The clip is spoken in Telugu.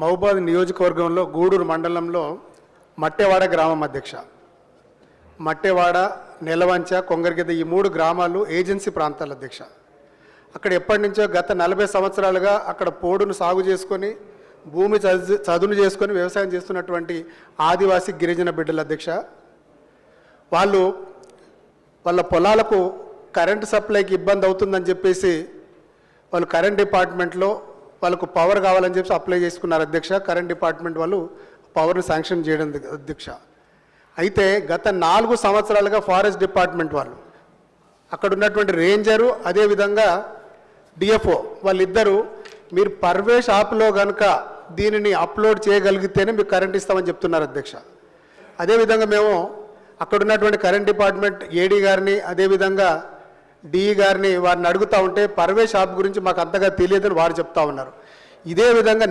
మహబాద్ నియోజకవర్గంలో గూడూరు మండలంలో మట్టెవాడ గ్రామం అధ్యక్ష. మట్టెవాడ నెలవంచ కొంగరగిద్ద ఈ మూడు గ్రామాలు ఏజెన్సీ ప్రాంతాల అధ్యక్ష. అక్కడ ఎప్పటి నుంచో గత నలభై సంవత్సరాలుగా అక్కడ పోడును సాగు చేసుకొని భూమి చదు చదును చేసుకొని వ్యవసాయం చేస్తున్నటువంటి ఆదివాసి గిరిజన బిడ్డల అధ్యక్ష. వాళ్ళు వాళ్ళ పొలాలకు కరెంటు సప్లైకి ఇబ్బంది అవుతుందని చెప్పేసి వాళ్ళు కరెంట్ డిపార్ట్మెంట్లో వాళ్ళకు పవర్ కావాలని చెప్పి అప్లై చేసుకున్నారు అధ్యక్ష. కరెంట్ డిపార్ట్మెంట్ వాళ్ళు పవర్ని శాంక్షన్ చేయడం అధ్యక్ష. అయితే గత నాలుగు సంవత్సరాలుగా ఫారెస్ట్ డిపార్ట్మెంట్ వాళ్ళు అక్కడ ఉన్నటువంటి రేంజరు అదేవిధంగా డిఎఫ్ఓ వాళ్ళిద్దరూ మీరు పర్వేష్ యాప్లో కనుక దీనిని అప్లోడ్ చేయగలిగితేనే మీకు కరెంట్ ఇస్తామని చెప్తున్నారు అధ్యక్ష. అదేవిధంగా మేము అక్కడ ఉన్నటువంటి కరెంట్ డిపార్ట్మెంట్ ఏడీ గారిని అదేవిధంగా డిఈ గారిని వారిని అడుగుతూ ఉంటే పర్వేష్ యాప్ గురించి మాకు అంతగా తెలియదని వారు చెప్తా ఉన్నారు. ఇదే విధంగా